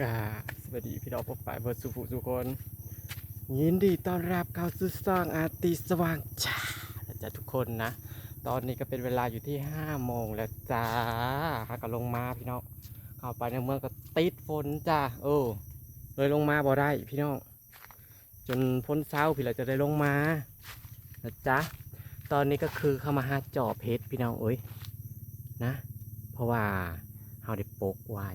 กาสวัสดีพี่น้องพ่อฝ่ายเบิร์ดสุภุสุคนยินดีต้อนรับเข้าสู่ซองอาร์ติสว่างจ้าแล้วจ้ะทุกคนนะ ตอนนี้ก็เป็นเวลาอยู่ที่ห้าโมงแล้วจ้าฮะก็ลงมาพี่น้องเข้าไปในเมืองก็ติดฝนจ้าเออเลยลงมาบ่ได้พี่น้องจนพ้นเช้าพี่เราจะได้ลงมานะจ๊ะตอนนี้ก็คือเข้ามาหาจอบเพชรพี่น้องเอ้ยนะ เพราะว่าเราได้ปกไว้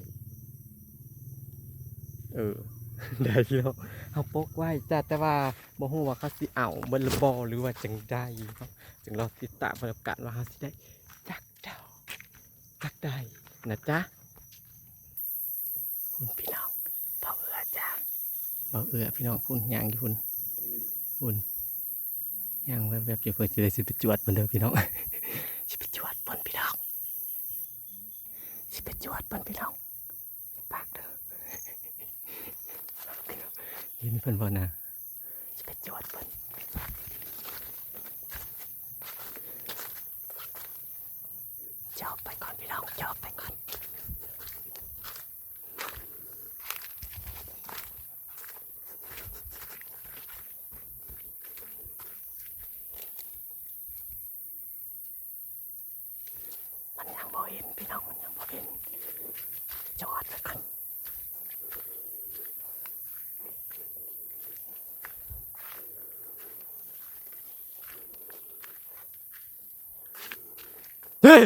เออได้พี่น้องเอาปกไว้จ้ะแต่ว่าบ่ฮู้ว่าเขาสิเอาเบิ่นหรือบ่หรือว่าจังใดเนาะจึงรอติดตามประกันว่าเขาสิได้จักเจ้าจักได้นะจ๊ะพุ่นพี่น้องเบาเอือจ้ะเบาเอือพี่น้องพุ่นยางอยู่พุ่นพุ่นยางแวบๆอยู่เพื่อจะได้สิไปจวดเพิ่นเด้อพี่น้อง สิไปจวดเพิ่นพี่น้องสิไปจวดเพิ่นพี่น้องอย่าปากเด้อ เพิ่นบ่นะจะไปจวดเพิ่นจอบไปก่อนพี่น้องจอบไปก่อนมันยังบ่เห็นพี่น้องมันยังบ่เห็นจอดไปก่อน เฮ้ย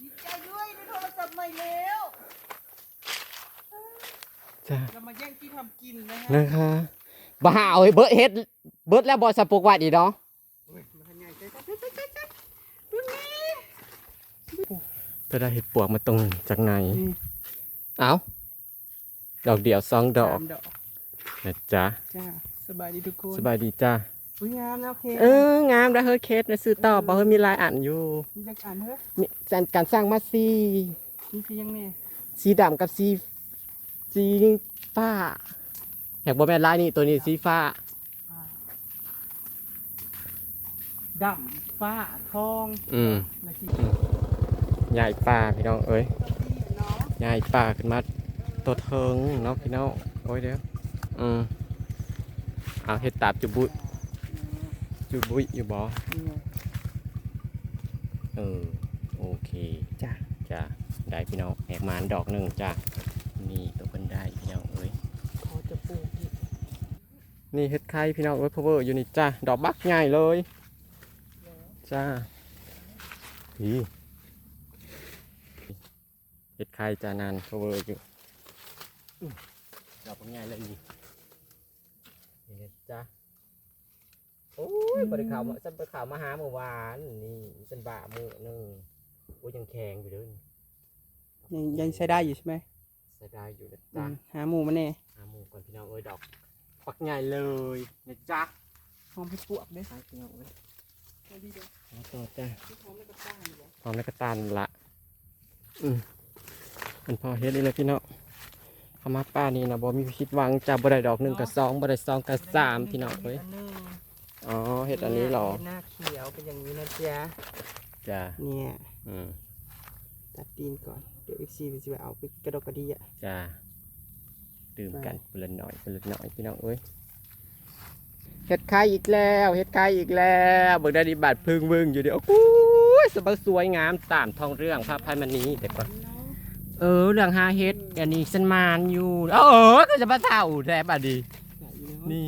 ดีใจด้วยได้โทรศัพท์ใหม่แล้วจ้าเรามาแย่งที่ทำกินนะฮะนะคะบ้าเอาไอ้เบิร์ดเฮ็ดเบิร์ดแล้วบอสปุกไว้ดีเนาะโอ้ยมาทำงานใจใจใจใจใจรุ่นนี้จะได้เห็ดปวกมาตรงจากไหนเอาดอกเดียวสองดอกสามดอกนะจ๊ะจ้า สบายดีทุกคนสบายดีจ้าอุ้ยงามนะโอเคเอองามแล้วเฮ้ยเคสนะซื้อต่อบ่เฮ้ยมีลายอ่านอยู่มีจักอ่านเถอะมีการการสร้างมาสีมีเพียงเนี่ยสีดำกับสีสีฟ้าอยากบอกแม่นลายนี่ตัวนี้สีฟ้าอ่าดำฟ้าทองอืมและที่ใหญ่ป่าพี่น้องเอ้ยที่เนาะใหญ่ป่าขึ้นมาตัวเทิงเนาะพี่น้องโอ้ยเดี๋ยวอืม เอาเห็ดตาบจุบุยจุบุยอยู่บ่นี่ไงเออโอเคจ้ะจ้ะได้พี่น้องแหกหมานดอกหนึ่งจ้ะนี่ตัวคนได้พี่น้องเอ้ยเขาจะปลูกอีกนี่เห็ดไข่พี่น้องเอ้ยพาวเวอร์อยู่นี่จ้ะดอกบักใหญ่เลยจ้าพี่เห็ดไข่จ้านานพาวเวอร์อยู่อื้อดอกบักใหญ่เลยนี่ นี่นะจ้ะโอ้ยบริข่าวมาฉันบริข่าวมาหาเมื่อวานนี่ฉันบ่ามือหนึ่งโอ้ยยังแข็งอยู่เด้วยยังยังใช้ได้อยู่ใช่ไหมเสียดายอยู่นะอืจ๊ะมหาหมูมาแน่หาหมูก่อนพี่น้องเอ้ยดอกปักใหญ่เลยนะจ๊ะหอมให้ปวกเด้ไปพี่น้องเอ้ยเอาดีเด้อมาต่อจ้ะที่หอมแล้วก็ตั้งอยู่บ่พร้อมแล้วก็ตานละอืมมันพอเฮ็ดเลยเลยพี่น้อง เขามาป้านี่นะบ่มีผิดหวังจ้ะบ่ได้ดอกหนึ่งกับสองบ่ได้สองกับสามพี่น้องเอ้ยอันหนึ่งอ๋อเฮ็ดอันนี้เหรอหน้าเขียวเป็นอย่างนี้นะจ๊ะจ้ะเนี่ยอืมตัดตีนก่อนเดี๋ยวอีกซีจะไปเอาไปกระดกกระดีอะจ้ะดื่มกันเปลือนหน่อยเปลือนหน่อยพี่น้องเอ้ยเฮ็ดไข่อีกแล้วเฮ็ดไข่อีกแล้วเบิ่งได้ดีบาดพึ่งมึงอยู่เดี๋ยวโอ้ยสบายสวยงามตามท้องเรื่องพระพายมันนี้แต่ก่อน เออเรื่องหาเฮ็ดอันนี้ฉันมานอยู่เออก็จะมาเท่าแท้บัดดีใส่อยู่ในห้องนี่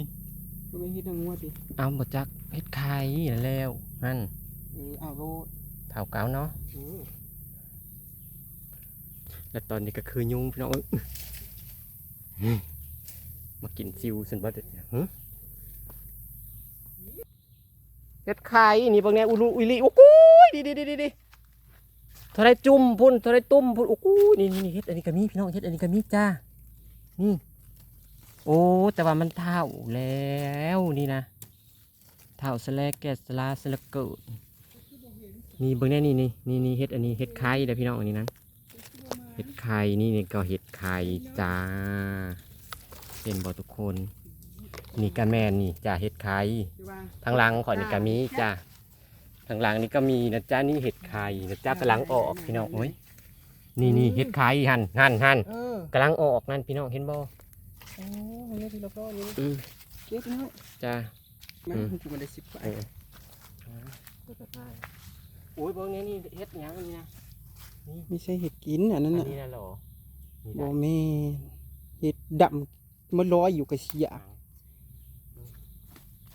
ก็ไม่ฮิตทางงวดดิเอาบจักเฮ็ดไข่นั่นแล้วนั่นเออเอาโรดเท่าเก่าเนาะเออแล้วตอนนี้ก็คือยุงพี่น้องเอ้ยอื้อมากินซิวสันบ่เด็ดเนี่ยหึเฮ็ดไข่นี่เบางแน่อุลุอุลิโอ้กูยดีดีดีดีดีเท่าไรจุ่มพุ่นเท่าไรตุ้มพุ่นโอ้กูยนี่นี่เฮ็ดอันนี้ก็มีพี่น้องเฮ็ดอันนี้ก็มีจ้านี่ โอ้แต่ว่ามันเท่าแล้วนี่นะเท่าสแลกแกสลาสลกเกิดนี่เบิ่งแน่นี่นี่นี่นี่เฮ็ดอันนี้เฮ็ดไข่เด้อพี่น้องอันนี้นะเฮ็ดไข่นี่นี่ก็เฮ็ดไข่จ้าเห็นบ่ทุกคนนี่กะแม่นี่จ้าเฮ็ดไข่ทางหลังข่อยนี่ก็มีจ้า หลังนี่ก็มีนะจ๊ะนี่เห็ดไข่นะจ๊ะกำลังออกพี่น้องโอ้ยนี่นี่เห็ดไข่หันหันหันเออกำลังออกนั่นพี่น้องเห็นบ่โอ้ยทีละพ่อนี่อืมเก็บน้อยจ้ามันอืมจุมันได้สิบไปเออโอ้ยพวกนี้นี่เฮ็ดหยังนี่นะไม่ใช่เห็ดกินอันนั้นอันน่ะนี้นะเหรอนี่บ่นะแม่นเห็ดดำมันลอยอยู่กับเสีย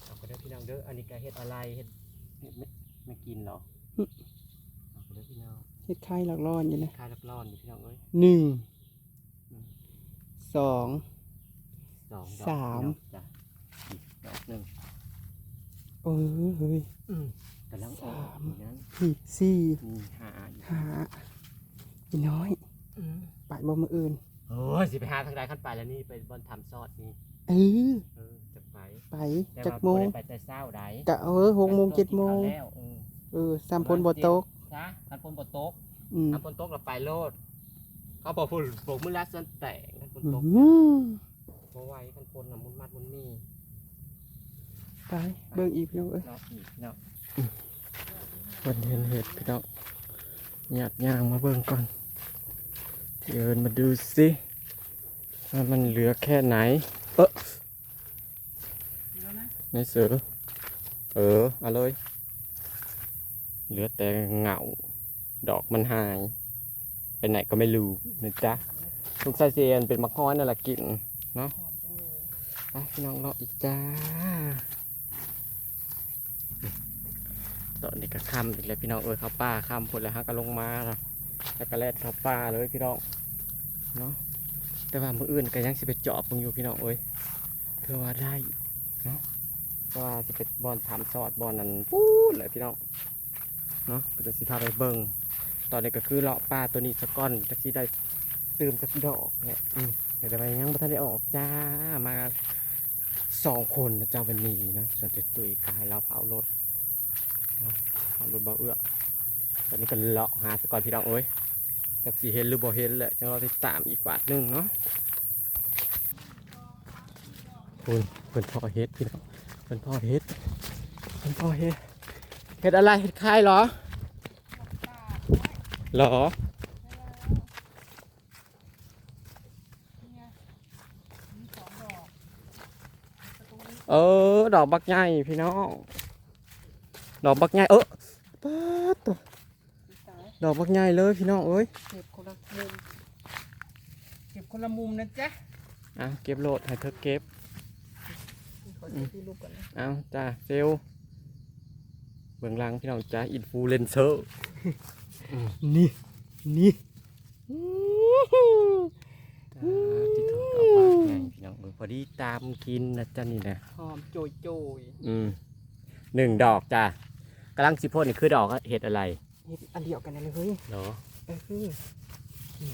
เอาไปได้พี่น้องเด้ออันนี้ก็เฮ็ดอะไรเฮ็ดเฮ็ด ไม่ไม่กินเหรอเอาไปได้พี่น้องเห็ดไข่หลักร้อนอยู่นะคายรับร้อนนี่พี่น้องเอ้ยหนึ่งอืมสอง สองดอกสาม พี่น้องจ้ะอีกดอกหนึ่งเออเฮ้ย อืมกำลังออกสาม อยู่นั้นสี่สี่มีห้าอยู่ห้าอีน้อยอืมไปบ่มืออื่นโอ้ยสิไปหาทางใดขั้นไปแล้วนี่ไปบอนทำซอดนี่เออเออจะ ไปไปแต่จักว่าโมบ่งได้ไปแต่เช้าใดกะเออหกโมงเจ็ดโมงแล้วเออเออสามพลบ่ตกซะคันฝนบ่ตกอืมคันฝนตกเราไปโลด เขาบอกฝนตกมื้อละส่วนแต่งคันฝนตกอืมบ่ไหวคันฝนน่ะมุนมัดมุนมีไปเบิ่งอีกพี่น้องเอ้ยเนาะอีกเนาะวันเห็นเห็ดพี่น้องหยาดย่างมาเบิ่งก่อนเดินมาดูสิว่ามันเหลือแค่ไหน เออ ไม่เสือเออเอาเลย เหลือแต่เหงา ดอกมันหาย ไปไหนก็ไม่รู้นะจ๊ะลุงไซเซียนเป็นมะฮ้อนนั่นแหละกิน เนาะไปพี่น้องรออีกจ้า ตอนนี้ก็ค่ำอีกแล้วพี่น้องเอ้ยเขาป่าค่ำพุ่นแล้วฮะก็ลงมาแล้วแล้วก็แลดเขาป่าเลยพี่น้อง เนาะ แต่ว่ามืออื่นก็ยังสิไปเจาะมึงอยู่พี่น้องเอ้ยเพื่อว่าได้ เนาะเพราะ ว่าสิเป็นบอลถามสอดบอลนั้นปู๊ดเลยพี่น้องเนาะก็จะสิพาไปเบิ่งตอนนี้ก็คือเลาะป่าตัวนี้สะก้อนจักสิได้ตื่มจักดอกเนี่ยอืมแต่ว่ายังไม่ทันได้ออกจ้ามาสองคนนะเจ้าวันนี้นะส่วนตุ้ยตุ้ยกายเราเผารถเอารถเบาเอื้อตอนนี้ก็เลาะหาสก่อนพี่น้องเอ้ยจากสีเห็นหรือบ่เห็นแหละจังเราติดตามอีกวาดหนึงเนาะคุณเพิ่นพ่อเฮ็ดพี่น้อง เพิ่นพ่อเฮ็ดเพิ่นพ่อเฮ็ดเฮ็ดอะไรเฮ็ดคายเหรอเหรอเออ ดอกบักใหญ่พี่น้อง ดอกบักใหญ่เออป๊าดตัวดอกบักใหญ่เลยพี่น้องเอ้ยเก็บคนละมุมเก็บคนละมุมนะจ๊ะอะเก็บโหลดให้เธอเก็บ ขอเก็บที่รูปก่อนนะเอาจ้าเซลลเบื้องหลังพี่น้องจ้าอินฟลูเอนเซอร์นี่นี่ที่ถูกดอกบักใหญ่พี่น้องเออพอดีตามกินนะจ้านี่นะหอมโจยโจยอืมหนึ่งดอกจ้ากำลังสิพ่นนี่คือดอกเห็ดอะไรเห็ดอันเดียวกันนั่นเลยเฮ้ยเหรอเออคือนี่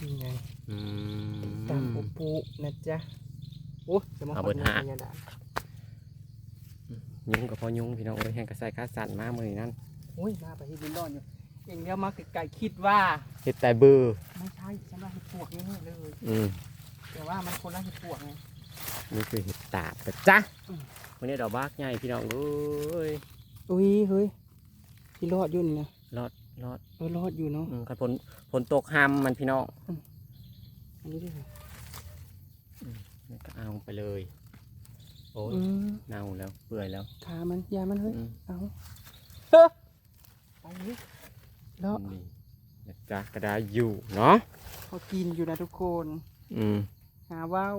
นี่ไงอืตามมปูปูนะจ๊ะ โอ้จะมาเอาเบิดหาขอเนี่ยดายุงกับพ่อยุงพี่น้องเอ้ยแห่งกระใส่ขาสั่นมากมือนั่นโอ้ยมาไปที่ดินดอนอยู่เองเดียวมาไกลๆคิดว่าเห็ดแต่เบือไม่ใช่ฉันว่าเห็ดปวกนี่เลย อืมแต่ว่ามันคนละเห็ดปวกไงนี่คือเห็ดตาบแต่จ้าอืมวันนี้ดอกบักใหญ่พี่น้องเอ้ยอุ้ยเฮ้ยที่รอดอยู่นี่นะรอดรอดเออรอดอยู่เนาะ อืมคันฝนฝนตกห้ามมันพี่น้องอันนี้ด้วย นี่ก็เอาไปเลย โอ้ยอืมเน่าแล้วเปื่อยแล้วขามันยามันเฮ้ย อืมเอาเฮ้ยไปเลยแล้วนี่นะจ๊ะก็ได้อยู่เนาะเขากินอยู่นะทุกคน อืมหาว่าว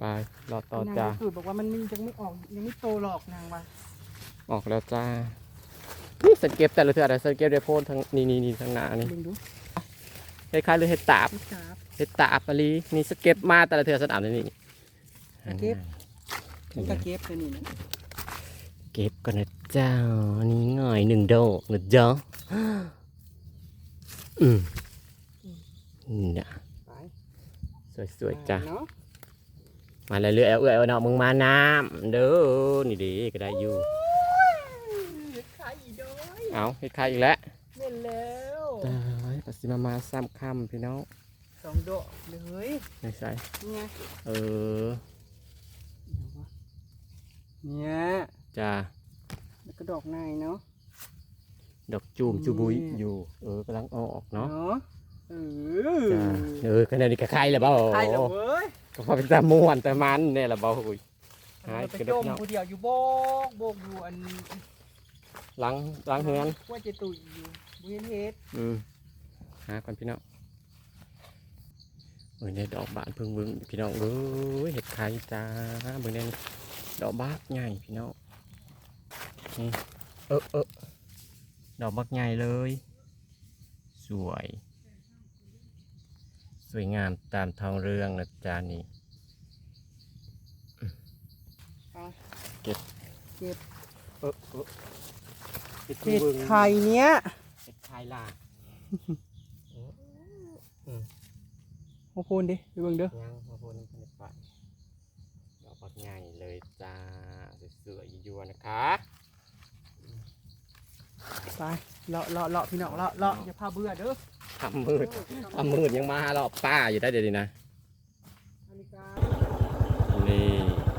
ไปรอต่อนางจ้า สูตรบอกว่ามันยังไม่ออกยังไม่โตหรอกนางว่าออกแล้วจ้า นี่สังเกตแต่ละเทืออะไรสังเกตด้วยโพนทางนี่นี่นี่ทางหน้านี่ดึงดูคล้ายๆเลยเห็ดตาบ พี่สาบเห็ดตาบอะลีนี่สเก็ตมาแต่ละเทือสนามนี่นี่ส เก็ตมันก็เก็บเลยนี่นะเก็บก่อนนะเจ้า อันนี้ง่อยหนึ่งดอกนะจ๊ะอืมนี่นะไปสวยๆจ้ะเนาะมาเรื่อยๆเอาเอื้อยเอาเนาะมึงมาน้ำเด้อนี่ดีก็ได้อยู่ขายอีด้อยเอาเฮ็ดใครอีกแล้วเล่นแล้วตายปัสสิมามาซ้ำค่ำพี่น้องสองดอกเลยไม่ใช่นี่ไงเออ เนี่ยจ้าแล้วก็ดอกนายเนาะ ดอกจูมจูบุยนี่ อยู่ เออกำลังออกเนาะเออจ้าเออขณะนี้ก็ใครแล้วเปล่าใครเหรอเว้ยก็พอเป็นตาม่วนแต่มันเนี่ยละเปล่าอุ้ย หายไปกระจดกมเนาะ ผู้เดียวอยู่โบกโบกอยู่อันหลังหลังเฮือนว่าจะตุยอยู่บุญเฮ็ดอืมหาก่อนพี่น้องเอ้ยในดอกบานเพิ่งเบึงพี่น้องเอ้ยเห็ดไข่จ้าเบิ่งแน่นี่ ดอกบักใหญ่พี่น้องนี่เออเออดอกบักใหญ่เลย สวย สวยงามตามท้องเรื่องนะจ๊ะนี่เก็บเก็บเออเออเห็ดเห็ดเบิ่งไข่เนี้ยเห็ดไข่ล่ะโอ้โหนดิดูเบิ่งเด้อยังพอพูดน้ำพันไปดอก บักใหญ่เลยจ้าสวยๆยั่วๆนะคะไปเลาะเลาะเลาะพี่น้องเลาะเลาะอย่าพาเบื่อเด้อทำมืดทำมืดยังมาหรอบป้าอยู่ได้เดี๋ยวนี้นะอันนี้ก็นี่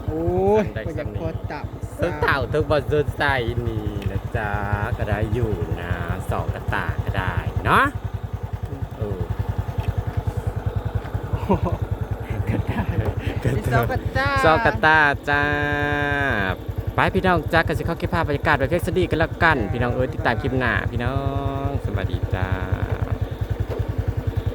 โอ้ยได้ก็อยากสำนีพอตับต้นเต่าทุกบนต้นใส่นี่นะจ๊ะก็ได้อยู่นะสองกระตาก็ได้เนาะเออก็ได้ ก็พี่ได้ซอกกระจ้าซอกกาตาจ้าไปพี่น้องจ้ากันสิเข้าเก็บภาพบรรยากาศไว้เพียงสดีกันแล้วกัน พี่น้องเอ้ยติดตามคลิปหน้าพี่น้องสวัสดีจ้า